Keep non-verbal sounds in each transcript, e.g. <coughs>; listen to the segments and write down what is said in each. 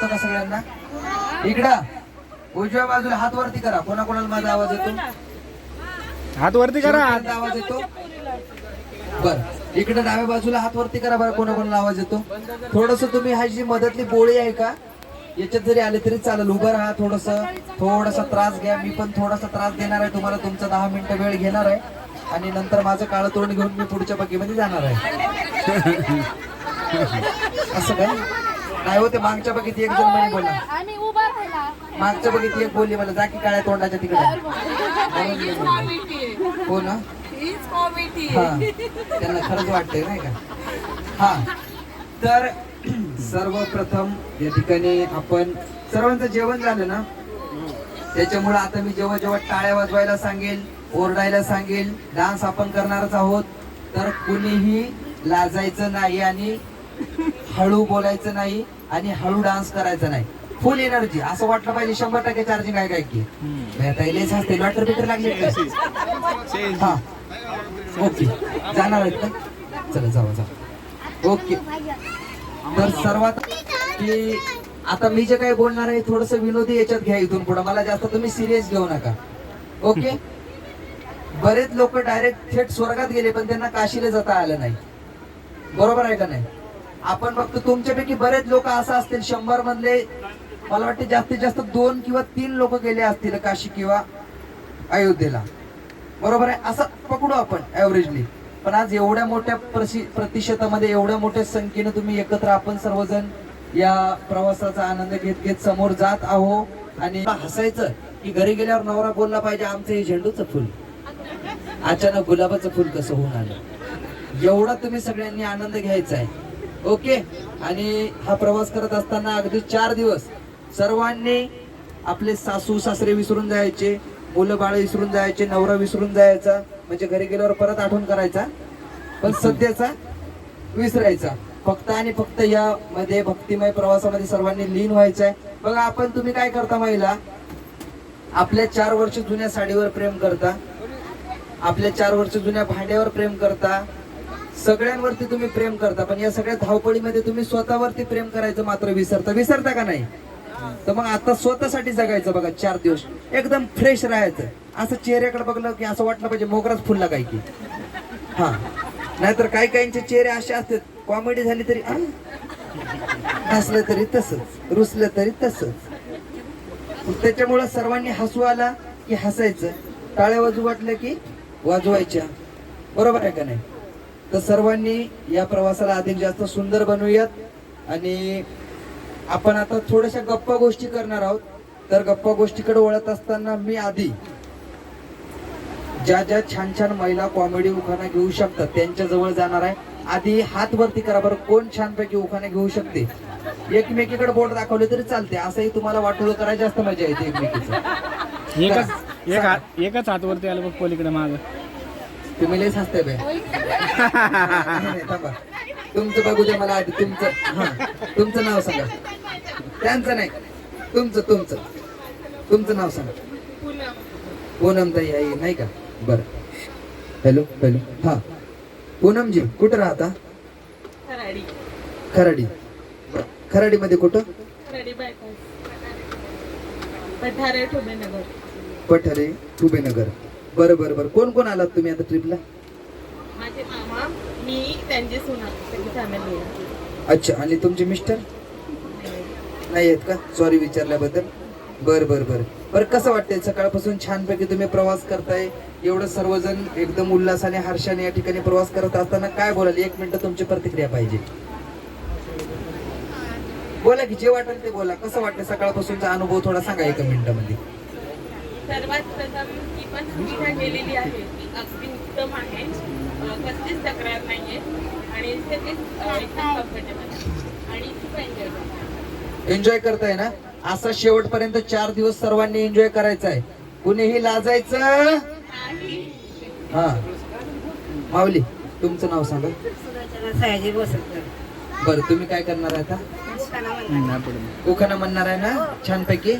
का सगळ्यांना? इकडं. उजव्या बाजूला हात वरती करा. कोणाकोणाला माझा आवाज येतो? हात वरती करा. आवाज येतो? बर. इकडे डाव्या बाजूला हात वरती करा बरं कोणाकोणाला आवाज येतो? थोडस तुम्ही हा जी मधतली बोळी आहे का? याच्यात जरी आले तरी चालेल. उभं राहा थोडस. थोडासा त्रास घ्या. मी पण थोडासा त्रास देणार आहे. तुम्हाला तुमचा दहा मिनिटं वेळ घेणार आहे. आणि नंतर माझं काळं तोंड घेऊन मी पुढच्या बग्गीमध्ये जाणार आहे. <laughs> असं काय? नाही होते? मागच्या बघित एक जण म्हणे बोला. आम्ही उभा राहिला. मागच्या बघित एक बोलली मला जा की काळ्या तोंडाच्या तिकडे. हो ना हा. त्यांना खरंच वाटतंय नाही का? हा. तर सर्वप्रथम या ठिकाणी आपण सर्वांचं जेवण झालं ना? त्याच्यामुळे आता मी जेव्हा जेव्हा टाळ्या वाजवायला सांगेल ओरडायला सांगेल डान्स आपण करणारच आहोत तर कुणीही लाजायचं नाही आणि हळू बोलायचं नाही. आणि हळू डान्स करायचा नाही. फुल एनर्जी असं वाटलं पाहिजे शंभर टक्के चार्जिंग आहे काय की? भेटायलेच असते लॉटर बिटर लागले? हा. ओके जाणार आहेत का? चला जावा जावा ओके तर सर्वात की आता मी जे काही बोलणार आहे थोडस विनोदी याच्यात घ्या इथून पुढे. मला जास्त तुम्ही सिरियस घेऊ नका. ओके बरेच लोक डायरेक्ट थेट स्वर्गात गेले पण त्यांना काशीला जाता आलं नाही. बरोबर आहे का नाही? आपण बघतो तुमच्यापैकी बरेच लोक असं असतील शंभर मधले. मला वाटते जास्तीत जास्त दोन किंवा तीन लोक गेले असतील काशी किंवा अयोध्येला. बरोबर आहे? असं पकडू आपण ऍव्हरेजली पण आज एवढ्या मोठ्या प्रतिशतामध्ये एवढ्या मोठ्या संख्येने तुम्ही एकत्र आपण सर्वजण या प्रवासाचा आनंद घेत घेत समोर जात आहो. आणि हसायचं की घरी गेल्यावर नवरा बोलला पाहिजे आमचं हे झेंडूचं फुल. अचानक गुलाबाचं फुल कसं होऊन आलं? एवढा तुम्ही सगळ्यांनी आनंद घ्यायचा आहे. ओके? आणि हा प्रवास करत असताना अगदी चार दिवस सर्वांनी आपले सासू सासरे विसरून जायचे मुलं बाळ विसरून जायचे नवरा विसरून जायचा म्हणजे घरी गेल्यावर परत आठवण करायचा पण सध्याचा विसरायचा. फक्त आणि फक्त या मध्ये भक्तिमय प्रवासामध्ये सर्वांनी लीन व्हायचं आहे बघा आपण तुम्ही काय करता महिला? आपल्या चार वर्ष जुन्या साडीवर प्रेम करता. आपल्या चार वर्ष जुन्या भांड्यावर प्रेम करता. सगळ्यांवरती तुम्ही प्रेम करता पण या सगळ्या धावपळीमध्ये तुम्ही स्वतःवरती प्रेम करायचं मात्र विसरता. विसरता का नाही? तर मग आता स्वतःसाठी जगायचं बघा चार दिवस. एकदम फ्रेश राहायचं. असं चेहऱ्याकडे बघलं की असं वाटलं पाहिजे मोगराच फुलला काय की. हा. नाहीतर काही काहींचे चेहरे असे असतात कॉमेडी झाली तरी हसलं तरी तसंच रुसलं तरी तसंच. त्याच्यामुळं सर्वांनी हसू आला की हसायचं. टाळ्या वाजू वाटलं की वाजवायच्या. बरोबर आहे का नाही? तर सर्वांनी या प्रवासाला अधिक जास्त सुंदर बनवूयात. आणि आपण आता थोड्याशा गप्पा गोष्टी करणार आहोत. तर गप्पा गोष्टीकडे वळत असताना मी आधी ज्या ज्या छान छान महिला कॉमेडी उखाणा घेऊ शकतात त्यांच्या जवळ जाणार आहे. आधी हात वरती करा बरं कोण छानपैकी उखाणे घेऊ शकते? एकमेकीकडे बोट दाखवले तरी चालते. असंही तुम्हाला वाटोळ करायची जास्त मजा येते एकमेकीचं. एकच एक हात एकच हात वरती आलं बघ पलीकडे माग. तुम्ही लयच हसताय बे. थांबा. तुमचं बघू द्या मला आधी. तुमचं हा. तुमचं नाव सांगा. त्यांचं नाही. तुमचं तुमचं. तुमचं नाव सांगा. पूनम ताई आई नाही का? बर. Hello hello. हा. पूनमजी कुठं राहता? खराडी. खराडी. मध्ये कुठं? पठारे ठोबेनगर बरं बरं बरं. कोण कोण आलात तुम्ही आता ट्रिपला माझे मामा मी त्यांची सुना त्यांची फॅमिली आहे. अच्छा आणि तुमचे मिस्टर नाही आहेत का? सॉरी विचारल्याबद्दल. बर बर बर. बर कसं वाटतंय? सकाळपासून छानपैकी तुम्ही प्रवास करताय. एवढं सर्वजण एकदम उल्हासाने हर्षाने या ठिकाणी प्रवास करत असताना काय बोलाल? एक मिनिट तुमची प्रतिक्रिया पाहिजे. बोला की जे वाटेल ते बोला. कसं वाटतं सकाळपासूनचा अनुभव थोडा सांगा एका मिनिटामध्ये. सर्वात प्रथम पण सुविधा केलेली आहे ती अगदी उत्तम आहे. कसलीच तक्रार नाहीये. आणि सगळेच अं, एकदम कम्फर्टेबल आणि खूप एन्जॉय करतात. एन्जॉय करताय ना? असा शेवटपर्यंत चार दिवस सर्वांनी एन्जॉय करायचा आहे. कुणीही लाजायचं? हा. माऊली तुमचं नाव सांगा. सयाजी बसत बरं तुम्ही काय करणार आहे आता? नाही उखाणा म्हणणार आहे ना? छानपैकी.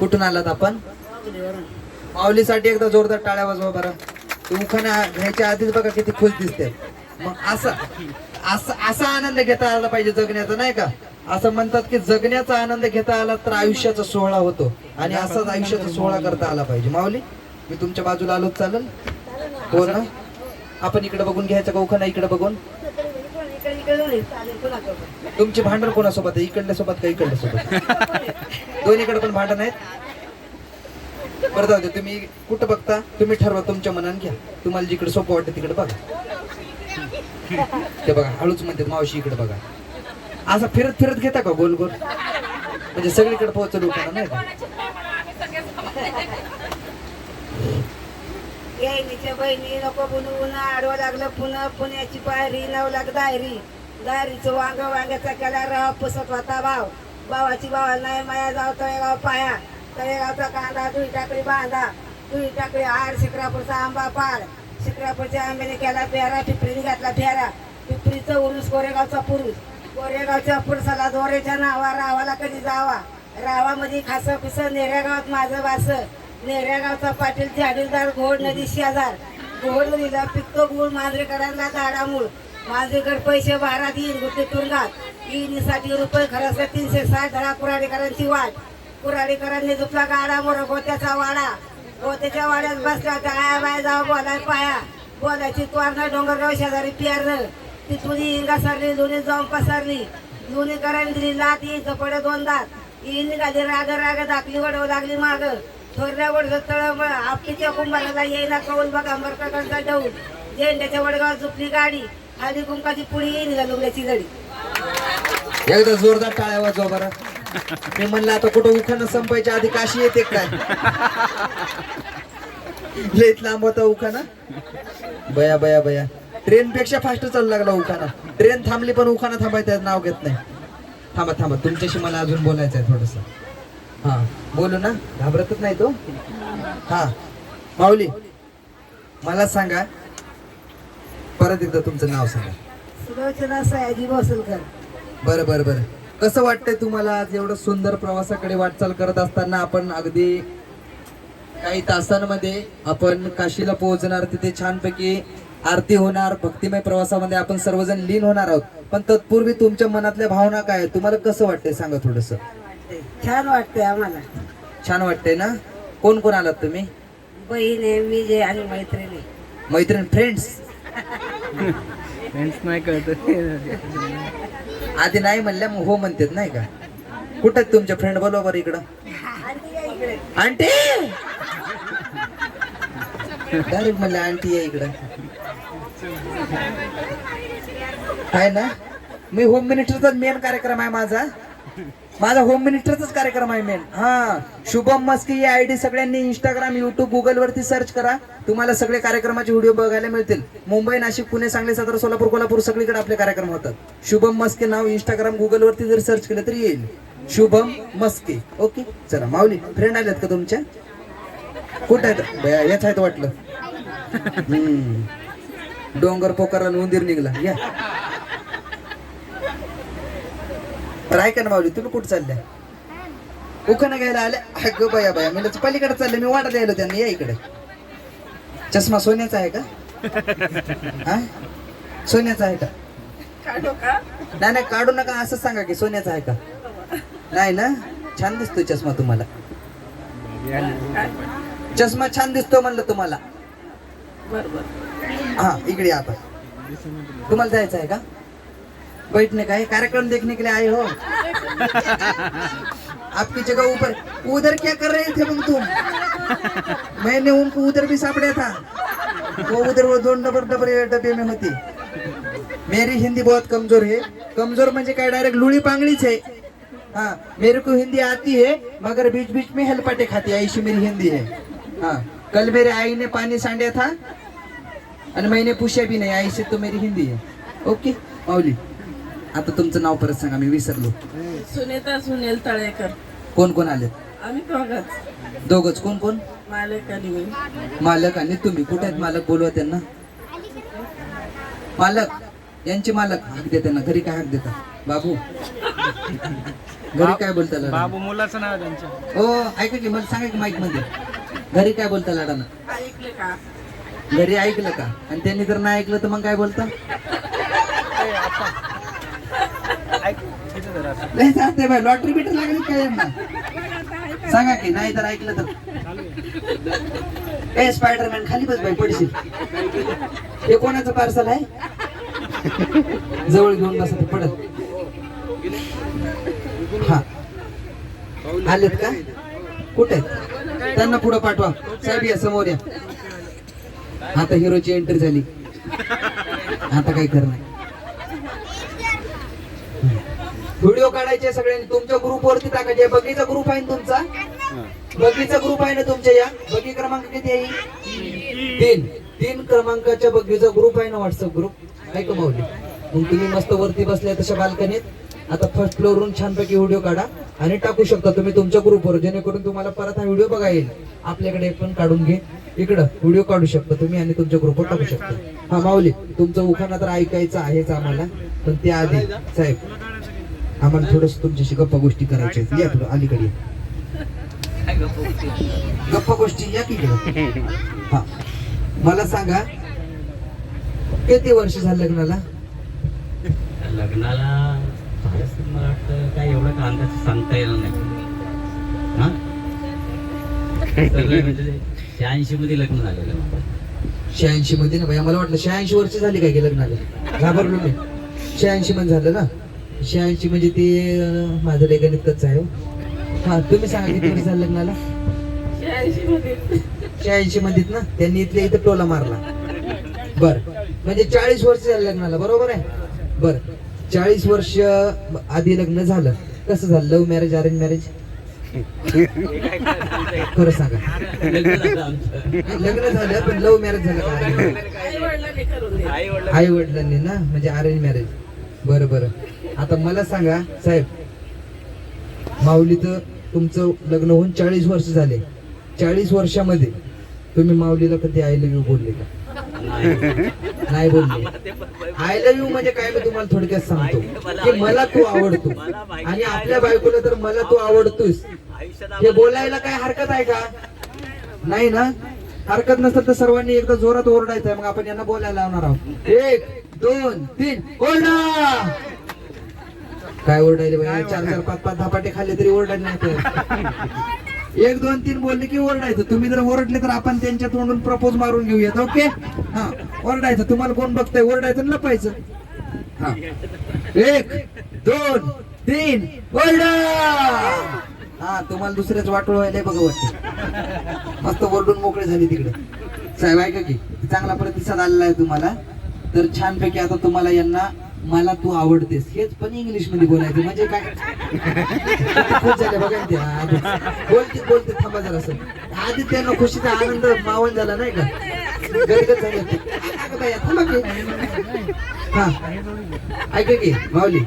कुठून आलात आपण? माऊलीसाठी एकदा जोरदार टाळ्या वाजवा बरं. ते उखाणा घ्यायच्या आधीच बघा किती खुश दिसते. मग असा असा असा आनंद घेता आला पाहिजे जगण्याचा नाही का? असं म्हणतात की जगण्याचा आनंद घेता आला तर आयुष्याचा सोहळा होतो. आणि असाच आयुष्याचा सोहळा करता आला पाहिजे. माऊली मी तुमच्या बाजूला आलोच चालेल? हो ना? आपण इकडे बघून घ्यायचं का? उखाणा इकडे बघून? तुमची भांडण कोणासोबत आहे? इकडल्या सोबत का इकडल्या सोबत? दोन्हीकडे पण भांडण आहेत? बरं जाऊ दे तुम्ही कुठं बघता? तुम्ही ठरवा तुमच्या मनान घ्या. तुम्हाला जिकडे सोपं वाटतं तिकडे बघा. ते बघा हळूच म्हणतात मावशी इकडे बघा. असं फिरत फिरत घेता का गोल गोल? म्हणजे सगळीकडे पोहोचल उखाणा नाही का? यायनीच्या बहिणी नको बनवून आडवं लागलं पुन्हा पुण्याची पायरी नऊ लाग दायरी. दायरीचं वांग वांग्याचा केला राव पुसत होता भाव. भावाची भावाला नाही माया जाव तळेगाव पाया. तळेगावचा कांदा दुई टाकळी बांधा. दुई टाकळी आड शिक्रापूरचा आंबा पाड. शिक्रापूरच्या आंब्याने केला पेरा पिपरीने घातला फेरा. पिपरीचा उरुस कोरेगावचा पुरुष. कोरेगावच्या पुरुषाला दोरेच्या नावा रावाला कधी जावा? रावामध्ये खासं पिसं नेऱ्या गावात माझं वास. नेऱ्या गावचा पाटील झाडीलदार घोड नदी शेजार. घोड नदीला पिकतो गुळ मांजरेकरांना दाडा मूळ. मांजरेकर पैसे बारात येईल गुटे तुरुंगात. येईसाठी रुपये खरंच तीनशे साठ धडा कुराडेकरांची वाट. कुराडेकरांनी झुपला गाडा मोर गोत्याचा वाडा. गोत्याच्या वाड्यात बसला त्या आया बाया जावा बोलाय पाया. बोलायची डोंगर डोंगरगाव शेजारी पियारनं तिथून इंगा सरली दोन्ही जाऊन पसरली. दोन्ही करायला दिली लात येईल पडे दोन दात येईल निघाली राग राग दाखली वडव लागली माग. थोरल्या वडग तळ आपलीच्या कुंभाराला येईला कौल बघा मरकाकांचा डौल. झेंड्याच्या वडगाव झुपली गाडी. खाली कुंकाची पुढी येईल लुगड्याची गडी एकदा जोरदार टाळ्या वाजवा बरं. मी म्हणलं आता कुठं उखाणं संपायच्या आधी काशी येते काय? लईत लांब होता उखाणा. बया बया बया. ट्रेन पेक्षा फास्ट चालू लागला उखाणा. ट्रेन थांबली पण उखाणा थांबायचं नाव घेत नाही. थांबा थांबा. तुमच्याशी मला अजून बोलायचं आहे थोडस. हा. बोलू ना? घाबरतच नाही तो? हा. माऊली मला सांगा. परत एकदा तुमचं नाव सांगा. सुलोचना सयाजी भोसलकर. बरं बरं बरं. कसं वाटतंय तुम्हाला आज एवढं सुंदर प्रवासाकडे वाटचाल करत असताना आपण अगदी काही तासांमध्ये आपण काशीला पोहोचणार तिथे छानपैकी आरती होणार भक्तिमय प्रवासामध्ये आपण सर्वजण लीन होणार आहोत. पण तत्पूर्वी तुमच्या मनातल्या भावना काय आहेत? तुम्हाला कसं वाटतंय? सांगा थोडस. छान वाटतंय आम्हाला. छान वाटतंय ना? कोण कोण आलात तुम्ही? बहीण आहे मी जे आणि मैत्रिणी. मैत्रीण फ्रेंड्स फ्रेंड्स <laughs> नाही कळत. आधी नाही म्हणल्या मग हो म्हणतात नाही का? कुठं आहेत तुमच्या फ्रेंड बरोबर इकडं? आंटी! डायरेक्ट म्हणलं आंटी आहे इकडं. आहे ना? मी होम मिनिस्टरचा मेन कार्यक्रम आहे माझा. माझा होम मिनिस्टरचाच कार्यक्रम आहे मेन हा. शुभम मस्की ही आयडी सगळ्यांनी इंस्टाग्राम युट्यूब गुगल वरती सर्च करा. तुम्हाला सगळे कार्यक्रमाचे व्हिडिओ बघायला मिळतील. मुंबई नाशिक पुणे सांगली सातारा सोलापूर कोल्हापूर सगळीकडे आपले कार्यक्रम होतात. शुभम मस्के नाव इंस्टाग्राम गुगल वरती जर सर्च केलं तरी येईल. शुभम मस्के. ओके चला माऊली फ्रेंड आलेत का तुमच्या? कुठं आहेत? याच आहेत वाटलं. डोंगर पोकारा उंदीर निघला. या. तर ऐका ना माऊली तुम्ही कुठं चालल्या उखाणा घ्यायला आल्या अगं बया बया मी पलीकडे चालले मी वाटत यायलो त्यांना या इकडे. चष्मा सोन्याचा आहे का? हा? सोन्याचा आहे का? नाही नाही काढू नका असं सांगा की सोन्याचा आहे का? नाही ना? छान दिसतोय चष्मा तुम्हाला. चष्मा छान दिसतो म्हणलं तुम्हाला. हा इकडे आता. तुम्हाला जायचं आहे का? बैठने का ये कार्यक्रम देखने के लिए आए हो? आपकी जगह ऊपर उधर क्या कर रहे थे तुम? मैंने उनको उधर भी सापड़ा था। वो उधर वो दोन डबर डबर डब्बे में होती मेरी हिंदी बहुत कमजोर है। कमजोर म्हणजे काय डायरेक्ट लुळी पांगड़ीच है हाँ मेरे को हिंदी आती है मगर बीच बीच में हेलपाटे खाती है ऐसी मेरी हिंदी है. हाँ कल मेरे आई ने पानी सांडा था और मैंने पूछा भी नहीं ऐसे तो मेरी हिंदी है. ओके माउली आता तुमचं नाव परत सांगा मी विसरलो. सुनीता सुनील तळेकर. कोण कोण आले? आम्ही दोघंच. दोघच. कोण कोण? मालक आणि मी. मालक आणि तुम्ही. कुठे आहेत मालक? बोलवा त्यांना. मालक यांचे मालक हाक दे त्यांना घरी काय हाक देता बाबू. घरी काय बोलता लाडा बाबू मुलाचं नाव आहे त्यांचं. हो ऐका की मला सांगा की माईकमध्ये. घरी काय बोलता लाडानं ऐकले का? घरी ऐकलं का? आणि त्यांनी जर नाही ऐकलं तर मग काय बोलता? लय जाते बाय लॉटरी बिटर लागली काय सांगा की नाही तर ऐकलं तर. ए स्पायडरमॅन खाली बस बाई पडशील. हे कोणाचं पार्सल आहे? जवळ घेऊन बसा ते पडत. हा. आलेत का? कुठे? त्यांना पुढे पाठवा. साहेब या समोर या. आता हिरोची एंट्री झाली. आता काय करणार व्हिडिओ काढायचे सगळ्यांनी. तुमच्या ग्रुप वरती टाकायचे बगीचा ग्रुप आहे ना तुमचा? बगीचा ग्रुप आहे ना तुमच्या या? बगी क्रमांक किती आहे? तीन. तीन क्रमांकाच्या बगीचा ग्रुप आहे ना व्हॉट्सअप ग्रुप ऐक माऊली मग तुम्ही मस्त वरती बसल्या तशा बाल्कनीत. आता फर्स्ट फ्लोर वरून छानपैकी व्हिडिओ काढा आणि टाकू शकता तुम्ही तुमच्या ग्रुपवर जेणेकरून तुम्हाला परत हा व्हिडिओ बघा येईल. आपल्याकडे पण काढून घे. इकडं व्हिडिओ काढू शकता तुम्ही आणि तुमच्या ग्रुपवर टाकू शकता. हा माऊली तुमचं उखाणा तर ऐकायचं आहेच आम्हाला. पण त्याआधी साहेब आम्हाला थोडस तुमच्याशी गप्पा गोष्टी करायच्या. या थोडं अलीकडे. गप्पा गोष्टी या की हा. मला सांगा किती वर्ष झालं लग्नाला? लग्नाला मला वाटतं काय एवढं का अंदाज सांगता येणार नाही. हा? म्हणजे शहाऐंशी मध्ये लग्न झालेलं. शहाऐंशी मध्ये ना मला वाटलं शहाऐंशी वर्ष झाली काय लग्नाला? घाबरलो मी. शहाऐंशी मध्ये झालं ना? शहाऐंशी म्हणजे ते माझं लय गणितच आहे. हो. तुम्ही सांगा किती वर्ष झालं लग्नाला? शहाऐंशी मध्ये. शहाऐंशी मध्येच ना? त्यांनी इथल्या इथं टोला मारला. बर. म्हणजे चाळीस वर्ष झालं लग्नाला बरोबर आहे? बर. चाळीस वर्ष आधी लग्न झालं. कसं झालं? लव्ह मॅरेज अरेंज मॅरेज खरं सांगा. लग्न झालं पण लव्ह मॅरेज झालं आई वडिलांनी ना? म्हणजे अरेंज मॅरेज बरं बरं. आता मला सांगा साहेब माऊलीचं तुमचं लग्न होऊन चाळीस वर्ष झाले. चाळीस वर्षामध्ये तुम्ही माऊलीला कधी आय लव्ह यू बोलले का? नाही. नाही बोलले. आय लव्ह यू म्हणजे काय मी तुम्हाला थोडक्यात सांगतो. की मला तू आवडतो. आणि आपल्या बायकोला तर मला तू आवडतोस हे बोलायला काय हरकत आहे का? नाही ना? हरकत नसेल तर सर्वांनी एकदा जोरात ओरडायचं आहे मग आपण यांना बोलायला लावणार आहोत. एक दोन तीन. ओरडा! काय ओरडायले बाई? चार चार पाच पाच धपाटे खाल्ले तरी ओरडायला नाही तर. <laughs> एक दोन तीन बोलले की ओरडायचं. तुम्ही जर ओरडले तर आपण त्यांच्या तोंडून प्रपोज मारून घेऊयात ओके हा ओरडायचं. तुम्हाला कोण बघताय? ओरडायचं लपायचं. हा. एक दोन तीन. ओरडा! हा तुम्हाला दुसऱ्याच वाटोळ व्हायला बघा वाटतं मस्त ओरडून मोकळे झाले तिकडे. साहेब ऐका की चांगला प्रतिसाद आलेला आहे तुम्हाला. तर छानपैकी आता तुम्हाला यांना मला तू आवडतेस. हेच पण इंग्लिशमध्ये बोलायचं. म्हणजे काय? खुश झाले बघा ते बोलते बोलते थांबा जरा सर. आधी त्यांना खुशीचा आनंद मावन झाला नाही का? थांबा की. हा. ऐका की माऊली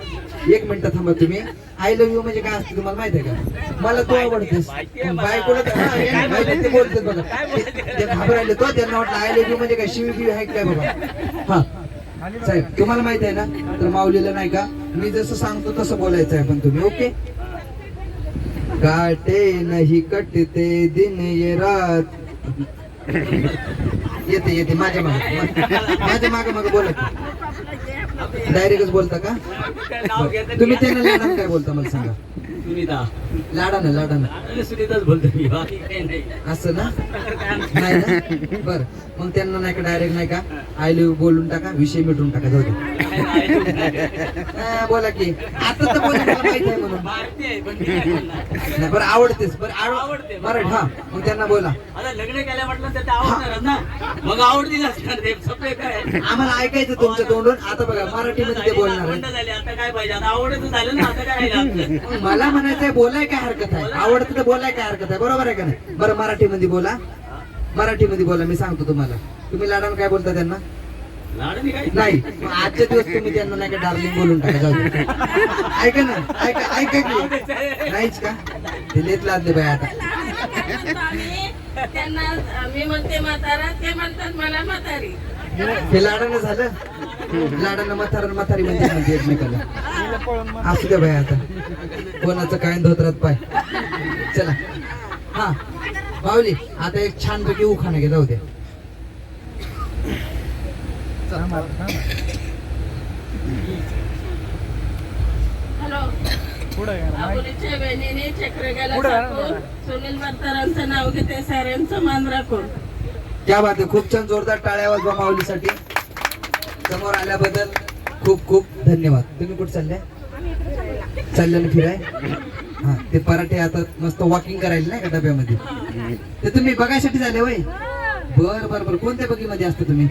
एक मिनिट थांबा तुम्ही. आय लव्ह यू म्हणजे काय असतं तुम्हाला माहीत आहे का? मला तू आवडतेस. बायकोला तर- हा, ते बोलतात बघा. ते- ते घाबरायले तो त्यांना वाटलं आय लव्ह यू म्हणजे काय? शिवी बिवी आहे काय बाबा हा. साहेब तुम्हाला माहीत आहे ना? तर माऊलीला नाही का? मी जसं सांगतो तसं बोलायचं आहे पण तुम्ही ओके? काटे नाही कटते दिन ये रात. येते येते माझ्या मागे माझ्या मागे मागे बोलत डायरेक्टच बोलता का? तुम्ही त्यांना काय बोलता मला सांगा. सुनीता. लाडानं लाडानं. सुनीताच बोलतो मी बाकी काही नाही. असं ना? नाही ना? बर. मग त्यांना नाही का डायरेक्ट नाही का आय लिव्ह बोलून टाका विषय मिटून टाका जाऊ दे. हा, बोला की. आता तर बोला मला माहीत आहे म्हणून. भारतीय आहे, पण मी काय बोलणार? नाही, बरं आवडतेस बरं आवड आवडते. मराठी हा मग त्यांना बोला. आता लग्न केल्या म्हटलं तर ते आवडणारच ना. मग आवडतीच असणार ते सगळे काय? आम्हाला ऐकायचं तुमच्या तोंडून. आता बघा मराठीमध्ये ते बोलणार बंद आहे. झाले? आता काय पाहिजे? आता झालं ना आता काय राहिलं आपलं? मग मला म्हणायचंय बोलाय काय हरकत आहे? आवडतं तर बोलाय काय हरकत आहे? बरोबर आहे का नाही? बरं मराठीमध्ये बोला. मराठीमध्ये बोला मी सांगतो तुम्हाला. तुम्ही लाडानं काय बोलता त्यांना? नाही आजच्या दिवस तुम्ही त्यांना नाही का डार्लिंग बोलून टाका जाऊ दे. ऐका ना ऐका ऐका की. नाहीच का? ते लेत लादले बाय आता. त्यांना मी म्हणते म्हातारा ते म्हणतात मला म्हातारी हे लाडानं झालं? लाडानं म्हातारा म्हातारी म्हणजे म्हणजे एकमेकाला? असू द्या बाय आता. कोणाचं काय धोत्रात पाय. चला. हा पावली आता एक छानपैकी उखाणा घे जाऊ द्या हॅलो पुढे करा आबोलीच्या बहिणीने चक्रगाला पुढं जा, टाकून सुनील नाव घेते साऱ्यांचं मान राखून. क्या बात आहे खूप छान जोरदार टाळ्या वाजवा माऊलीसाठी. समोर आल्याबद्दल खूप खूप धन्यवाद. तुम्ही कुठे चालले? चालले ना फिराय? हा ते पराठे आता मस्त वॉकिंग करायला नाही का डब्यामध्ये? ते तुम्ही बघायसाठी झाले वय बर बर बर. कोणत्या बगीमध्ये असता तुम्ही?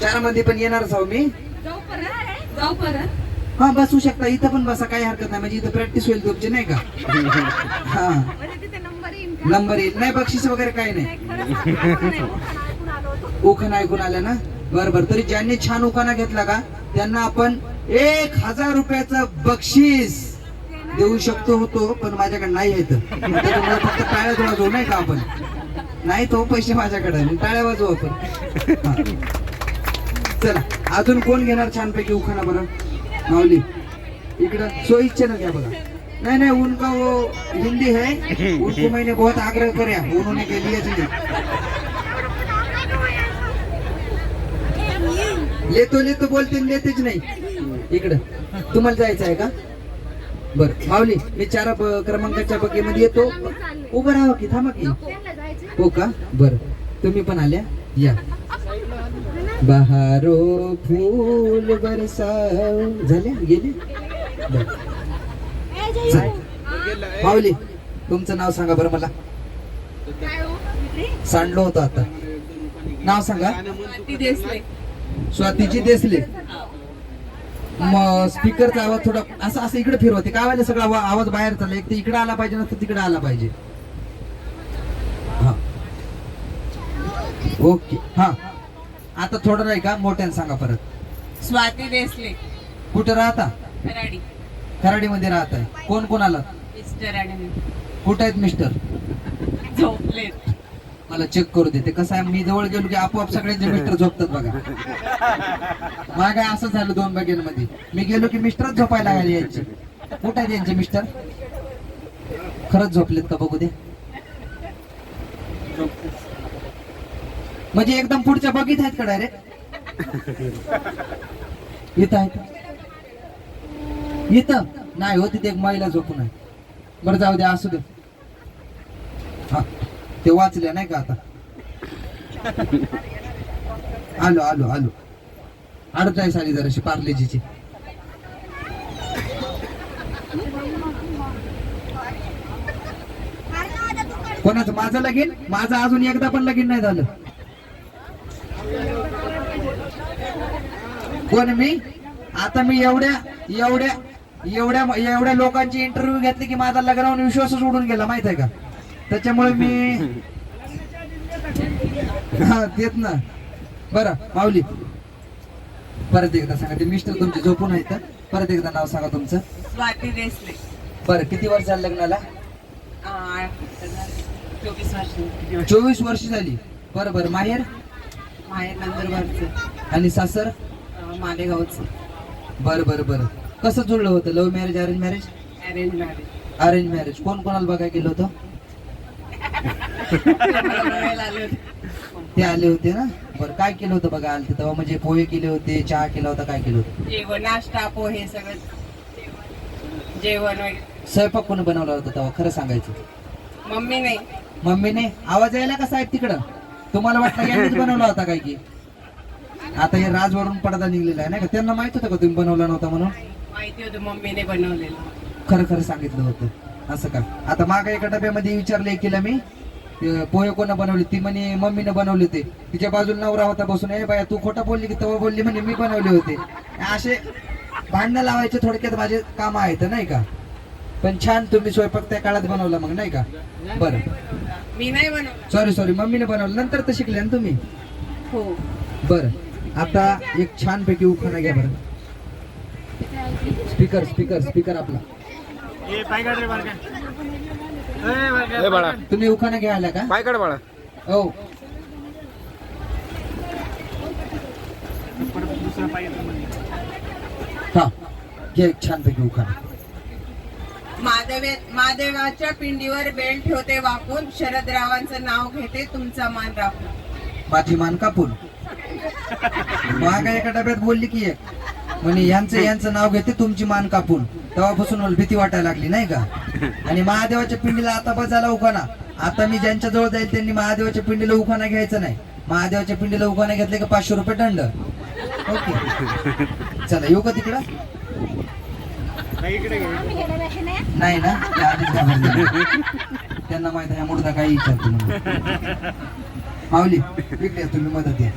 चारमध्ये पण येणारच आहो मी. जाऊ परत. हा बसू शकता. इथं पण बसा. काही हरकत नाही. म्हणजे इथं प्रॅक्टिस होईल तुमची नाही का? <laughs> हा. नंबर येईल नाही बक्षीस वगैरे काही नाही. उखाणा ऐकून आल्या ना? बरं बरं. तरी ज्यांनी छान उखाणा घेतला का त्यांना आपण एक हजार रुपयाचं बक्षीस देऊ शकतो होतो पण माझ्याकडे नाही येत त्याच्यामुळे फक्त टाळ्याच वाजवू नाही का आपण? नाही तो पैसे माझ्याकडे आहे. मग टाळ्या वाजवू आपण. हा. चला अजून कोण घेणार छानपैकी उखाणा बरं? माऊली इकडं सोयीचे ना घ्या बघा. नहीं नहीं उनका वो हो, हिंदी है. उनको मैंने बहुत आग्रह कराया उन्होंने के लिए जी लेतो लेतो बोलते लेतेच नाही. इकडं तुम्हाला जायचं आहे का? बर माऊली मी चार क्रमांकाच्या बगेमध्ये येतो. उभं राहा की थांबा की. हो का? बर तुम्ही पण आल्या. या. बहारो फूल बरसाव. झाल्या गेले. माऊली तुमचं नाव सांगा बरं मला. सांडलो होतो आता. नाव सांगा. स्वातीची देसले. मग स्पीकरचा आवाज थोडा असं असं इकडे फिरवते काय व्हायला सगळा आवा- आवाज बाहेर चालला. एक तर इकडे आला पाहिजे ना तर तिकडे आला पाहिजे. हा. ओके. हा. आता थोडं नाही का मोठ्यानं सांगा परत. स्वाती देसले. कुठे राहता? कराडी खराडीमध्ये राहत आहे कोण कोण आला? मिस्टर आणि मी. कुठे आहेत मिस्टर? झोपलेत. मला चेक करू दे. ते कसं आहे मी जवळ गेलो की आपोआप सगळ्यांचे मिस्टर झोपतात बघा. मागे असं झालं दोन बगेमध्ये मी गेलो की मिस्टरच झोपायला लागले यांचे. कुठे आहेत यांचे मिस्टर? खरंच झोपलेत का बघू दे. म्हणजे एकदम पुढच्या बगीत आहेत का डायरेक्ट इथं आहेत इथं? नाही हो तिथे एक महिला झोपून आहे. बरं जाऊ द्या असू दे. हा ते वाचले नाही का आता? आलो आलो आलो. अडचाळीस आली जराशी पार्लेजीची. कोणाचं? माझं लगीन? माझं अजून एकदा पण लगीन नाही झालं. कोण मी आता मी एवढ्या एवढ्या एवढ्या एवढ्या लोकांची इंटरव्ह्यू घेतली की माझा लग्नावर विश्वासच उडून गेला माहीत आहे का? त्याच्यामुळे मी हा तेच ना. बरं माऊली. परत एकदा सांगा ते मिस्टर तुमचे झोपून आहेत का? परत एकदा नाव सांगा तुमचं. स्वाती देसले. बरं किती वर्ष झालं लग्नाला? चोवीस वर्ष. चोवीस वर्ष झाली. बरं बरं माहेर? माहेर नंदुरबारचं. आणि सासर? मालेगावचं. बरं बरं बरं. कसं जुळलं होतं? Love marriage arrange marriage arrange marriage arrange marriage कोण कोणाला बघायला गेलं होतं? ते आले होते ना? बरं काय केलं होतं बघा आलते तेव्हा? म्हणजे पोहे केले होते चहा केला होता काय केलं होतं? जेवण नाश्ता पोहे सगळं. जेवण वगैरे. स्वयंपाक कोणी बनवला होता तेव्हा? खरं सांगायचं. मम्मी नाही मम्मीने? आवाज यायला का साहेब तिकडं? तुम्हाला वाटलं यांनीच बनवला होता काय की? आता हे राजवरून पडदा निघलेला आहे ना का? त्यांना माहीत होतं का तुम्ही बनवला नव्हता म्हणून? माहिती होतं मम्मीने बनवलेलं. खरं खरं सांगितलं होतं. असं का? आता मागा एका डब्यामध्ये विचारले केलं मी ते पोहे कोणा बनवले? ती म्हणे मम्मीने बनवले होते. तिच्या बाजूला नवरा होता बसून ए बाया तू खोटं बोलली की तेव्हा बोलली? म्हणे मी बनवले होते. असे भांडणं लावायचे थोडक्यात माझे काम आहेत नाही का? पण छान तुम्ही स्वयंपाक त्या काळात बनवला मग नाही का? बरं. मी नाही बनवलं. सॉरी सॉरी मम्मीने बनवलं. नंतर तर शिकले ना तुम्ही? हो. बरं. आता एक छान पैकी उखाणा घ्या बरं. स्पीकर स्पीकर स्पीकर आपला. बाळा. बाळा तुम्ही उखाणा घ्यायला का? पाय काढ बाळा. हो. हा घ्या एक छान पैकी उखाणा. महादेवे महादेवाच्या पिंडीवर बेल ठेवते वाकून. शरदरावांचं नाव घेते तुमचा मान राखून माझी मान कापून. मागा एका डब्यात बोलली की एक. म्हणे यांचं यांचं नाव घेते तुमची मान कापून. तेव्हापासून मला भीती वाटायला लागली नाही का? आणि महादेवाच्या पिंडीला आता बसायला उखाना आता मी ज्यांच्या जवळ जाईल त्यांनी महादेवाच्या पिंडीला उखाना घ्यायचा नाही. महादेवाच्या पिंडीला उखाना घेतले का पाचशे रुपये दंड? ओके. चला येऊ का तिकडं? नाही ना आधीच घाबरले. त्यांना माहीत आहे मुर्दा काही विचारतो म्हणून. माऊली इकडे या, तुम्ही मदत द्या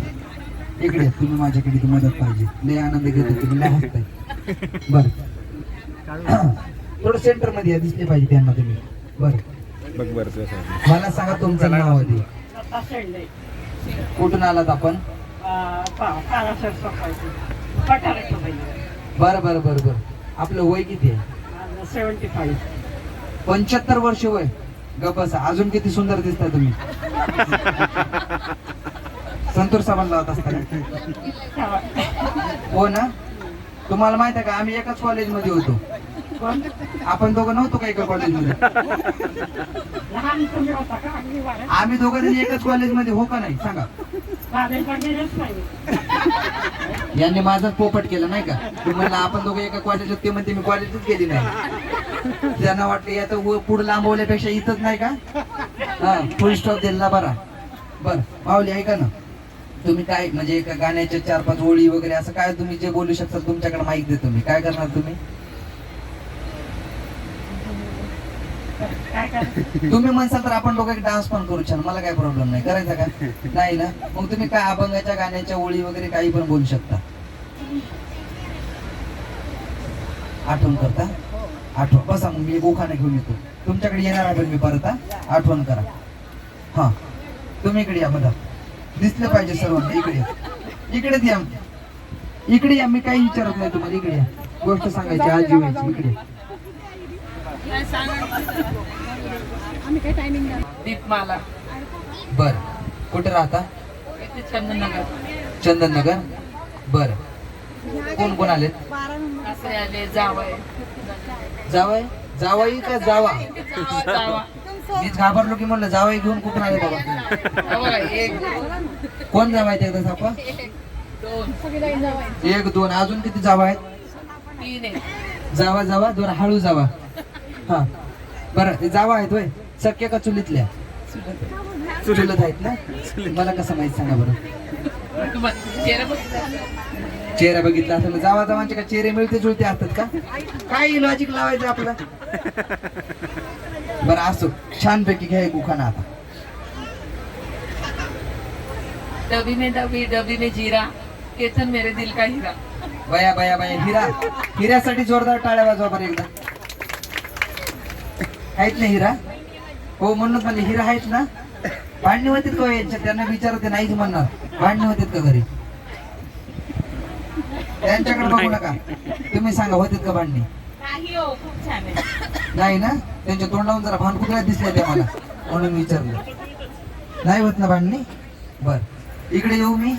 इकडे तुम्ही माझ्याकडे ती मदत पाहिजे. लय आनंद घेतो तुम्ही लय हसताय. बर. <coughs> थोडं सेंटरमध्ये या, दिसले पाहिजे त्यांना तुम्ही. बर. मला सांगा तुमचं नाव आधी. कुठून आलात आपण? बरं बरं बरं बरं. आपलं वय किती आहे? सेवन्टी फाईव्ह पंच्याहत्तर वर्ष वय. गप्पा अजून किती सुंदर दिसता तुम्ही. <laughs> संतूर साबण लावत असताना. हो ना? तुम्हाला माहीत आहे का आम्ही एकाच कॉलेजमध्ये होतो. आपण दोघं नव्हतो का एका कॉलेजमध्ये आम्ही दोघं जण एकाच कॉलेजमध्ये हो का नाही? सांगा. यांनी माझाच पोपट केलं नाही का? ते म्हणलं आपण दोघं एका कॉलेजात ते म्हणते मी कॉलेजच गेली नाही. त्यांना वाटलं याचं पुढे लांबवल्यापेक्षा इथंच नाही का? हा फुल स्टॉप दिला बरा. बर माऊली ऐका ना. तुम्ही काय म्हणजे एका गाण्याच्या चार पाच ओळी वगैरे असं काय तुम्ही जे बोलू शकता तुमच्याकडे माहिती देतो मी. काय करणार तुम्ही? तुम्ही म्हणसाल तर आपण दोघं डान्स पण करू छान. मला काय प्रॉब्लेम नाही. करायचा का? नाही ना? मग तुम्ही काय अभंगाच्या गाण्याच्या ओळी वगैरे काही पण बोलू शकता. आठवण करता? आठवण. बसा मग मी एक उखाणा घेऊन येतो. तुमच्याकडे येणार आहे मी परत आठवण करा. हा. तुम्ही इकडे या बघा. दिसलं पाहिजे सर्वांना. इकडे. इकडेच या. इकडे या. मी काही विचारत नाही तुम्हाला. इकडे या. गोष्ट सांगायची आजी व्हायची इकडे. दीपमाला. बर. कुठे राहता? चंदननगर. चंदननगर? बर. कोण कोण आले जावय जावाय जावाई का जावा? जावा. मीच घाबरलो की म्हणलं जावाई घेऊन कुठून आले बाबा? कोण जावाय ते सापा? दोन एक दोन. अजून किती जावा आहेत? जावा जावा दोन. हळू जावा. हा. बरं जावा आहेत होय. सख्या का चुलीतल्या? चुलीत आहेत ना? मला कसं माहीत सांगा बरं. चेहरा बघितला असेल जावा जावांचे का चेहरे मिळते जुळते असतात का? काय लॉजिक लावायचं आपलं. बरं असो. छानपैकी घ्या एक उखाणा आता. डबी में डबी डबी में जीरा. केतन मेरे दिल का हीरा. बया बया बया हिरा. हिऱ्यासाठी जोरदार टाळ्या वाजवा बरं एकदा. आहेत ना हिरा? हो म्हणूनच म्हणजे हिरा आहेत ना? भांडणी होतीत का हो यांच्या त्यांना विचारत ते नाहीच म्हणणार. भांडणी होतीत का घरी? त्यांच्याकडे बघू नका. तुम्ही सांगा होतीत का भांडणी? नाही हो खूप छान आहे. नाही ना? त्यांच्या तोंडावरून जरा भानकुत्र्या दिसल्या त्या मला? म्हणून विचारलं. नाही होत ना भांडणी? बर. इकडे येऊ मी.